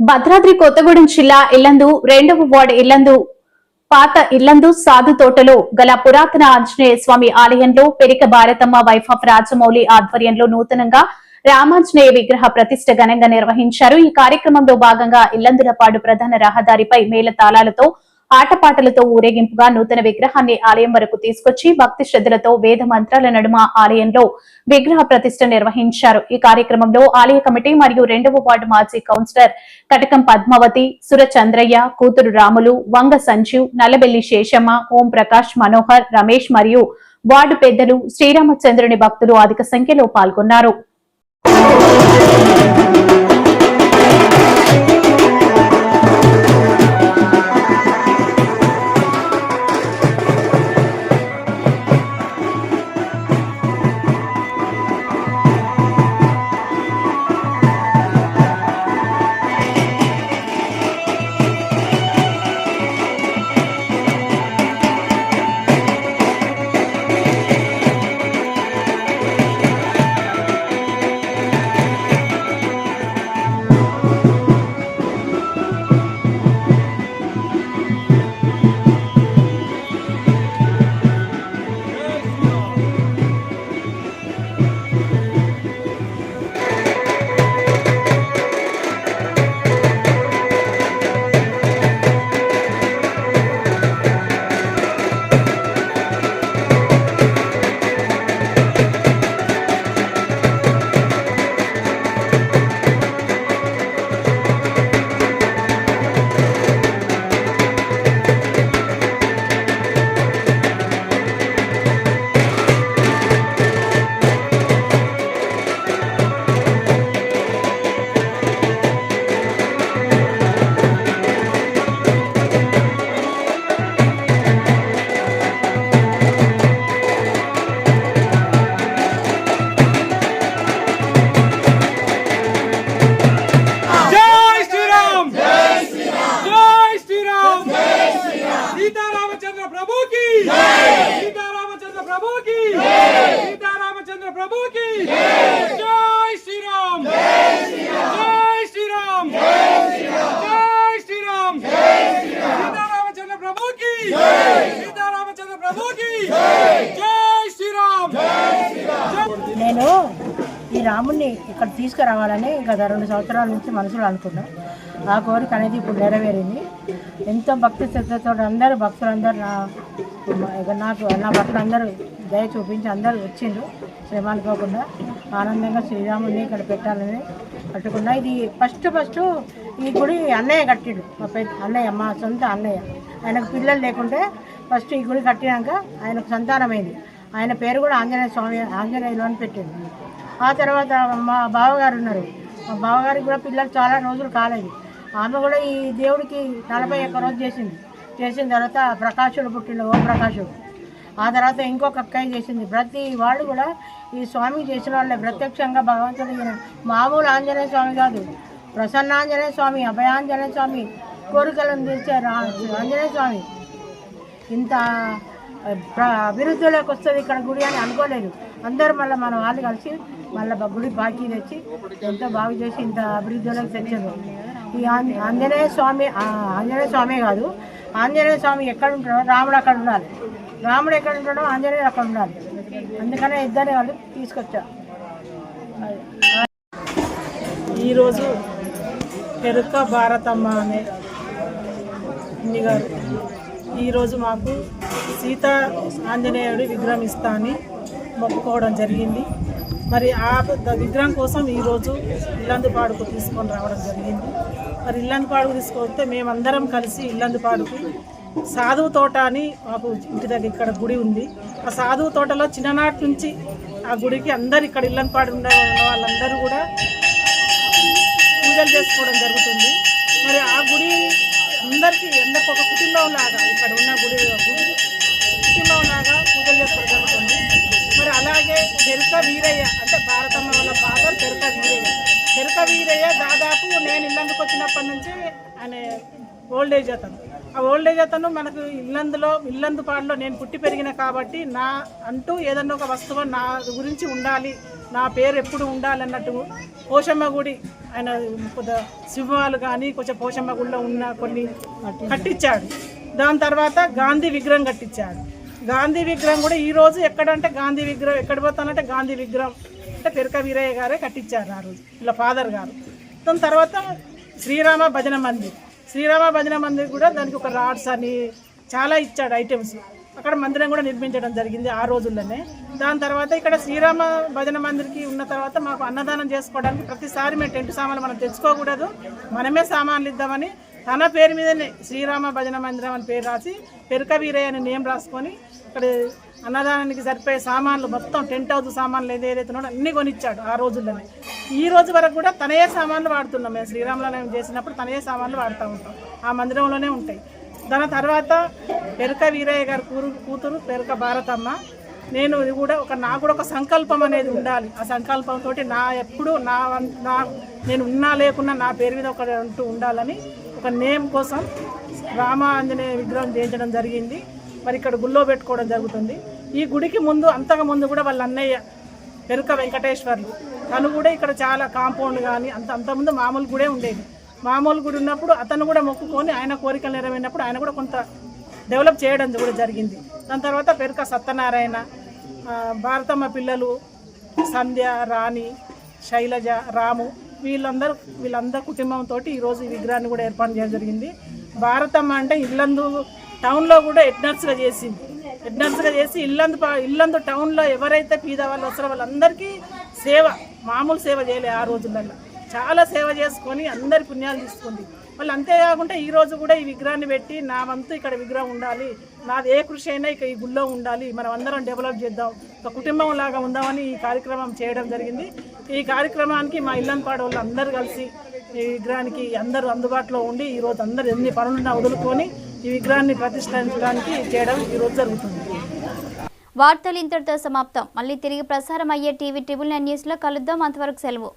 భద్రాద్రి కొత్తగూడెం జిల్లా ఇల్లందు రెండవ వార్డు ఇల్లందు పాత ఇల్లందు సాధు తోటలో గల పురాతన ఆంజనేయ స్వామి ఆలయంలో పెరిక భారతమ్మ వైఫ్ ఆఫ్ రాజమౌళి ఆధ్వర్యంలో నూతనంగా రామాంజనేయ విగ్రహ ప్రతిష్ట ఘనంగా నిర్వహించారు. ఈ కార్యక్రమంలో భాగంగా ఇల్లందులపాడు ప్రధాన రహదారిపై మేళ తాళాలతో ఆటపాటలతో ఊరేగింపుగా నూతన విగ్రహాన్ని ఆలయం వరకు తీసుకొచ్చి భక్తి శ్రద్ధలతో వేద మంత్రాల నడుమ ఆలయంలో విగ్రహ ప్రతిష్ట నిర్వహించారు. ఈ కార్యక్రమంలో ఆలయ కమిటీ మరియు రెండవ వార్డు మాజీ కౌన్సిలర్ కటకం పద్మావతి సురచంద్రయ్య కూతురు రాములు వంగ సంజీవ్ నల్లబెల్లి శేషమ్మ ఓం ప్రకాష్ మనోహర్ రమేష్ మరియు వార్డు పెద్దలు శ్రీరామచంద్రుని భక్తులు అధిక సంఖ్యలో పాల్గొన్నారు. ఇక్కడ తీసుకురావాలని గత రెండు సంవత్సరాల నుంచి మనసులో అనుకున్నాం. ఆ కోరిక అనేది ఇప్పుడు నెరవేరింది. ఎంతో భక్తి శ్రద్ధతో అందరూ భక్తులందరూ నా నాకు నా భక్తులందరూ దయ చూపించి అందరూ వచ్చిండ్రు. శ్రమ అనుకోకుండా ఆనందంగా శ్రీరాముని ఇక్కడ పెట్టాలని కట్టుకున్నా ఇది ఫస్ట్ ఫస్ట్ ఈ గుడి అన్నయ్య కట్టిండు. మా పెద్ద అన్నయ్య మా సొంత అన్నయ్య. ఆయనకు పిల్లలు లేకుంటే ఫస్ట్ ఈ గుడి కట్టినాక ఆయనకు సంతానమైంది. ఆయన పేరు కూడా ఆంజనేయ స్వామి ఆంజనేయులు అని పెట్టింది ఆ తర్వాత మా బావగారు ఉన్నారు. మా బావగారికి కూడా పిల్లలు చాలా రోజులు కాలేదు. ఆమె కూడా ఈ దేవుడికి నలభై ఒక్క రోజు చేసింది. చేసిన తర్వాత ప్రకాశుడు పుట్టిండు ఓం ప్రకాశుడు. ఆ తర్వాత ఇంకొక అక్కయ్య చేసింది. ప్రతి వాళ్ళు కూడా ఈ స్వామి చేసిన వాళ్ళే. ప్రత్యక్షంగా భగవంతుడు మామూలు ఆంజనేయ స్వామి కాదు. ప్రసన్నాంజనేయ స్వామి అభయాంజనేయ స్వామి కోరికలను తీర్చే ఆంజనేయ స్వామి. ఇంత అభివృద్ధిలోకి వస్తుంది ఇక్కడ గుడి అని అనుకోలేదు. అందరూ మళ్ళీ మన వాళ్ళు కలిసి మళ్ళీ గుడి బాకీ తెచ్చి ఎంతో బాగు చేసి ఇంత అభివృద్ధిలోకి తెచ్చారు. ఈ ఆంజ- ఆంజనేయ స్వామి ఆంజనేయ స్వామి కాదు. ఆంజనేయ స్వామి ఎక్కడ ఉంటాడో రాముడు అక్కడ ఉండాలి. రాముడు ఎక్కడ ఉంటాడో ఆంజనేయుడు అక్కడ ఉండాలి. అందుకనే ఇద్దరే వాళ్ళు తీసుకొచ్చా ఈరోజు పెరుక భారతమ్మ అనే గారు. ఈరోజు మాకు సీత ఆంజనేయుడి విగ్రహం ఇస్తా అని మొక్కుకోవడం జరిగింది. మరి ఆ విగ్రహం కోసం ఈరోజు ఇల్లందుపాడుకు తీసుకొని రావడం జరిగింది. మరి ఇల్లందుపాడుకు తీసుకొస్తే మేమందరం కలిసి ఇల్లందుపాడుకు సాధువు తోట అని మాకు ఇంటి దగ్గర ఇక్కడ గుడి ఉంది. ఆ సాధువు తోటలో చిన్ననాటి నుంచి ఆ గుడికి అందరు ఇక్కడ ఇల్లంపాడు ఉండే వాళ్ళందరూ కూడా పూజలు చేసుకోవడం జరుగుతుంది. అందరికీ అందరికి ఒక కుటుంబం లాగా ఇక్కడ ఉన్న గుడి గుడి కుటుంబం లాగా పూజలు చేసుకోవడం జరుగుతుంది. మరి అలాగే పెరుక వీరయ్య అంటే భారతమ్మ వాళ్ళ ఫాదర్ పెరుక వీరయ్య. పెరుక వీరయ్య దాదాపు నేను ఇల్లందుకు వచ్చినప్పటి నుంచి ఆయన ఓల్డ్ ఏజ్ అతను. ఆ ఓల్డ్ ఏజ్ అతను మనకు ఇల్లందులో ఇల్లందుపాడులో నేను పుట్టి పెరిగిన కాబట్టి నా అంటూ ఏదన్నా ఒక వస్తువు నా గురించి ఉండాలి నా పేరు ఎప్పుడు ఉండాలన్నట్టు పోషమ్మ గుడి ఆయన కొద్ది శివాలు కానీ కొంచెం పోషమ్మ గుడిలో ఉన్న కొన్ని కట్టించాడు. దాని తర్వాత గాంధీ విగ్రహం కట్టించాడు. గాంధీ విగ్రహం కూడా ఈరోజు ఎక్కడంటే గాంధీ విగ్రహం ఎక్కడ పోతానంటే గాంధీ విగ్రహం అంటే పెరక వీరయ్య గారే కట్టించారు ఆ రోజు ఇలా ఫాదర్ గారు. దాని తర్వాత శ్రీరామ భజన మందిర్. శ్రీరామ భజన మందిర్ కూడా దానికి ఒక రాడ్స్ అని చాలా ఇచ్చాడు ఐటమ్స్. అక్కడ మందిరం కూడా నిర్మించడం జరిగింది ఆ రోజుల్లోనే. దాని తర్వాత ఇక్కడ శ్రీరామ భజన మందిర్కి ఉన్న తర్వాత మాకు అన్నదానం చేసుకోవడానికి ప్రతిసారి మేము టెంట్ సామాన్లు మనం తెచ్చుకోకూడదు. మనమే సామాన్లు ఇద్దామని తన పేరు మీదనే శ్రీరామ భజన మందిరం అని పేరు రాసి పెరుక వీరయ్య అని నేమ్ రాసుకొని ఇక్కడ అన్నదానానికి సరిపోయే సామాన్లు మొత్తం టెంట్ హౌస్ సామాన్లు ఏదైతే ఉన్నాడో అన్నీ కొనిచ్చాడు ఆ రోజుల్లోనే. ఈ రోజు వరకు కూడా తనయే సామాన్లు వాడుతున్నాం. మేము శ్రీరామలయం చేసినప్పుడు తనయే సామాన్లు వాడుతూ ఉంటాం. ఆ మందిరంలోనే ఉంటాయి. దాని తర్వాత పెరుక వీరయ్య గారి కూరు కూతురు పెరుక భారతమ్మ. నేను ఇది కూడా ఒక నాకు కూడా ఒక సంకల్పం అనేది ఉండాలి. ఆ సంకల్పంతో నా ఎప్పుడు నా నా నేను ఉన్నా లేకున్నా నా పేరు మీద ఒక అంటూ ఉండాలని ఒక నేమ్ కోసం రామ ఆంజనేయ విగ్రహం చేయించడం జరిగింది. మరి ఇక్కడ గుళ్ళో పెట్టుకోవడం జరుగుతుంది. ఈ గుడికి ముందు అంతకు ముందు కూడా వాళ్ళ అన్నయ్య పెరుక వెంకటేశ్వర్లు. తను కూడా ఇక్కడ చాలా కాంపౌండ్ కానీ అంత అంతకుముందు మామూలు గుడే ఉండేది. మామూలు గుడి ఉన్నప్పుడు అతను కూడా మొక్కుకొని ఆయన కోరికలు నెరవేరినప్పుడు ఆయన కూడా కొంత డెవలప్ చేయడం కూడా జరిగింది. దాని తర్వాత పెరుక సత్యనారాయణ భారతమ్మ పిల్లలు సంధ్య రాణి శైలజ రాము వీళ్ళందరూ వీళ్ళందరూ కుటుంబంతో ఈరోజు ఈ విగ్రహాన్ని కూడా ఏర్పాటు చేయడం జరిగింది. భారతమ్మ అంటే ఇల్లందు టౌన్లో కూడా ఎడ్నర్స్గా చేసింది. ఎడ్నర్స్గా చేసి ఇల్లందు ఇల్లందు టౌన్లో ఎవరైతే పీద వాళ్ళు వస్తారో వాళ్ళందరికీ సేవ మామూలు సేవ చేయలే ఆ రోజులలో చాలా సేవ చేసుకొని అందరి పుణ్యాలు తీసుకుంది. వాళ్ళు అంతేకాకుండా ఈరోజు కూడా ఈ విగ్రహాన్ని పెట్టి నా వంతు ఇక్కడ విగ్రహం ఉండాలి. నాది ఏ కృషి అయినా ఇక ఈ గుళ్ళో ఉండాలి. మనం అందరం డెవలప్ చేద్దాం. ఒక కుటుంబం లాగా ఉందామని ఈ కార్యక్రమం చేయడం జరిగింది. ఈ కార్యక్రమానికి మా ఇల్లంపాడ వాళ్ళు అందరూ కలిసి ఈ విగ్రహానికి అందరూ అందుబాటులో ఉండి ఈరోజు అందరూ ఎన్ని పనులున్నా వదులుకొని ఈ విగ్రహాన్ని ప్రతిష్ఠించడానికి చేయడం ఈరోజు జరుగుతుంది. వార్తలు ఇంతటితో సమాప్తం. మళ్ళీ తిరిగి ప్రసారం అయ్యే టీవీ ట్రిబుల్ నైన్ న్యూస్లో కలుద్దాం. అంతవరకు సెలవు.